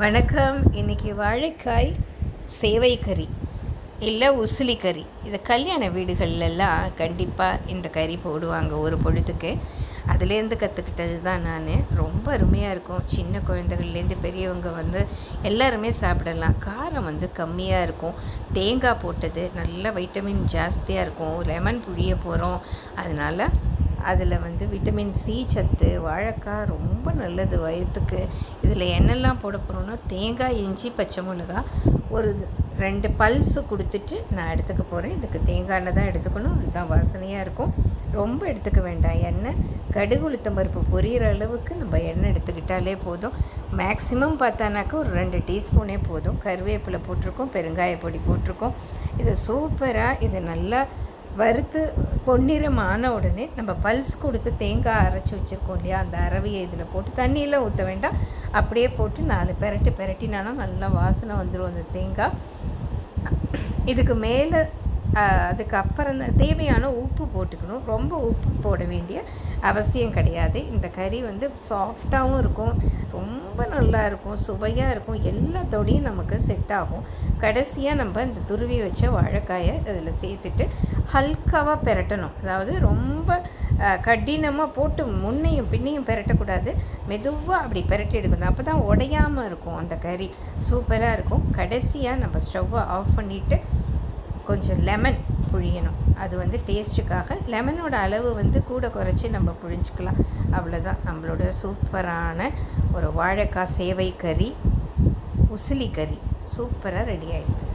வணக்கம். இன்னைக்கு வாழைக்காய் சேவை கறி இல்லை உசிலி கறி. இது கல்யாண வீடுகள்லாம் கண்டிப்பாக இந்த கறி போடுவாங்க ஒரு பொழுதுக்கு. அதுலேருந்து கற்றுக்கிட்டது தான் நான். ரொம்ப அருமையாக இருக்கும். சின்ன குழந்தைகள்லேருந்து பெரியவங்க வந்து எல்லாருமே சாப்பிடலாம். காரம் வந்து கம்மியாக இருக்கும். தேங்காய் போட்டது நல்ல வைட்டமின் ஜாஸ்தியாக இருக்கும். லெமன் புழிய போகிறோம் அதனால் அதில் வந்து விட்டமின் சி சத்து வாழைக்காய் ரொம்ப நல்லது வயிற்றுக்கு இதில் என்னெல்லாம் போட போகிறோன்னா தேங்காய் இஞ்சி பச்சை மிளகா ஒரு ரெண்டு பல்ஸு கொடுத்துட்டு நான் எடுத்துக்க போகிறேன் இதுக்கு தேங்காய் எண்ணெய் தான் எடுத்துக்கணும். அதுதான் வாசனையாக இருக்கும். ரொம்ப எடுத்துக்க வேண்டாம். எண்ணெய் கடுகு உளுத்தம் பருப்பு பொரியிற அளவுக்கு நம்ம எண்ணெய் எடுத்துக்கிட்டாலே போதும். மேக்ஸிமம் பார்த்தானாக்கா ஒரு ரெண்டு டீஸ்பூனே போதும். கருவேப்பிலை போட்டிருக்கோம் பெருங்காய பொடி போட்டிருக்கோம். இது சூப்பராக இது நல்லா வறுத்து பொன்னிறம் ஆன உடனே நம்ம பல்ஸ் கொடுத்து தேங்காய் அரைச்சி வச்சுருக்கோம் இல்லையா? அந்த அரவியை இதில் போட்டு தண்ணியில் ஊற்ற வேண்டாம். அப்படியே போட்டு நாலு பெரட்டி பெரட்டினாலும் நல்லா வாசனை வந்துடும் அந்த தேங்காய். இதுக்கு மேலே அதுக்கு அப்புறம் தான் தேவையான உப்பு போட்டுக்கணும். ரொம்ப உப்பு போட வேண்டிய அவசியம் கிடையாது. இந்த கறி வந்து சாஃப்டாகவும் இருக்கும். ரொம்ப நல்லா இருக்கும். சுவையாக இருக்கும். எல்லாத்தோடையும் நமக்கு செட் ஆகும். கடைசியாக நம்ம இந்த துருவி வச்ச வாழைக்காயை அதில் சேர்த்துட்டு ஹல்காவாக பெரட்டணும். அதாவது ரொம்ப கடினமாக போட்டு முன்னையும் பின்னையும் பெரட்டக்கூடாது. மெதுவாக அப்படி பெரட்டி எடுக்கணும். அப்போ தான் உடையாமல் இருக்கும் அந்த கறி. சூப்பராக இருக்கும். கடைசியாக நம்ம ஸ்டவ்வை ஆஃப் பண்ணிவிட்டு கொஞ்சம் லெமன் புழியணும். அது வந்து டேஸ்ட்டுக்காக. லெமனோட அளவு வந்து கூட குறைச்சி நம்ம புழிஞ்சிக்கலாம். அவ்வளோதான் நம்மளோட சூப்பரான ஒரு வாழைக்காய் சேவை கறி உசிலி கறி. சூப்பராக ரெடி ஆகிடுது